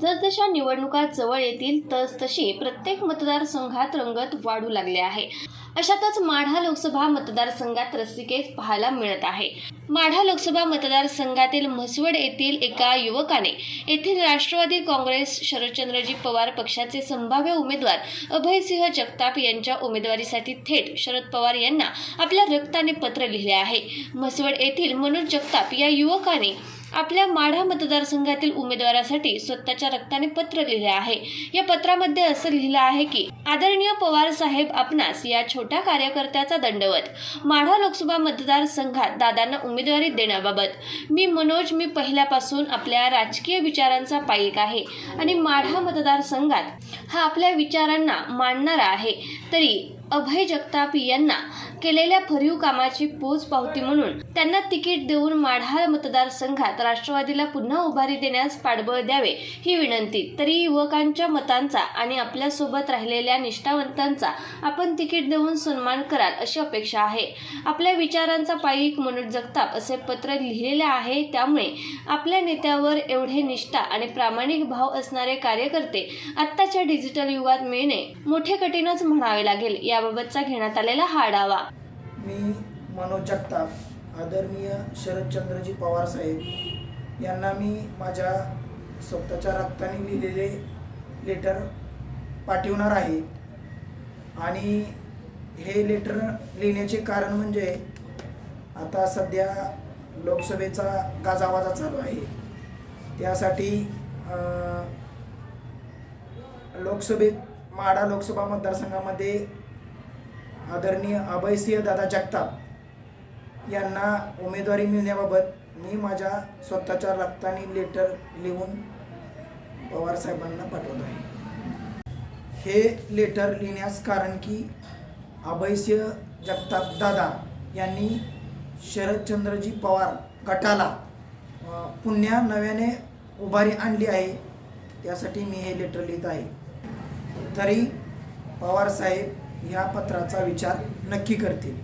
जसजशा निवडणुका जवळ येतील तसतशी प्रत्येक मतदारसंघात रंगत वाढू लागले आहे. अशातच माढा लोकसभा मतदारसंघात रस्तिकेत पाहायला मिळत आहे. माढा लोकसभा मतदारसंघातील म्हसवड येथील एका युवकाने येथील राष्ट्रवादी काँग्रेस शरदचंद्रजी पवार पक्षाचे संभाव्य उमेदवार अभयसिंह जगताप यांच्या उमेदवारीसाठी थेट शरद पवार यांना आपल्या रक्ताने पत्र लिहिले आहे. म्हसवड येथील मनोज जगताप या युवकाने आपल्या माढा मतदारसंघातील उमेदवारासाठी स्वतःच्या रक्ताने पत्र लिहिले आहे. या पत्रामध्ये असं लिहिलं आहे की आदरणीय पवार साहेब आपणास या छोट्या कार्यकर्त्याचा दंडवत. माढा लोकसभा मतदारसंघात दादांना उमेदवारी देण्याबाबत. मी मनोज मी पहिल्यापासून आपल्या राजकीय विचारांचा पाईक आहे आणि माढा मतदारसंघात हा आपल्या विचारांना मांडणारा आहे. तरी अभय जगताप यांना केलेल्या भरीव कामाची पोच पावती म्हणून त्यांना तिकीट देऊन माढाळ मतदारसंघात राष्ट्रवादीला पुन्हा उभारी देण्यास पाठबळ द्यावे ही विनंती. तरी युवकांच्या मतांचा आणि आपल्यासोबत राहिलेल्या निष्ठावंतांचा आपण तिकीट देऊन सन्मान कराल अशी अपेक्षा आहे. आपल्या विचारांचा पायिक मनोज जगताप असे पत्र लिहिलेले आहे. त्यामुळे आपल्या नेत्यावर एवढे निष्ठा आणि प्रामाणिक भाव असणारे कार्यकर्ते आत्ताच्या डिजिटल युगात मिळणे मोठे कठीणच म्हणावे लागेल. याबाबतचा घेण्यात आलेला हा आढावा. मी मनोज जगताप आदरणीय शरदचंद्रजी पवार साहेब यांना मी माझ्या स्वतःच्या रक्ताने लिहिलेले लेटर पाठवणार आहे. आणि हे लेटर लिहिण्याचे कारण म्हणजे आता सध्या लोकसभेचा गाजावाजा चालू आहे. त्यासाठी लोकसभेत माडा लोकसभा मतदारसंघामध्ये आदरणीय अभयसिंह दादा जगताप यांना उमेदवारी मिळण्याबाबत मी माझ्या स्वतःच्या रक्ताने लेटर लिहून पवार साहेबांना पाठवत आहे. हे लेटर लिहिण्यास कारण की अभयसिंह जगताप दादा यांनी शरदचंद्रजी पवार गटाला पुण्या पुन्हा नव्याने उभारी आणली आहे. त्यासाठी मी हे लेटर लिहित आहे. तरी पवार या पत्राचा विचार नक्की करतील.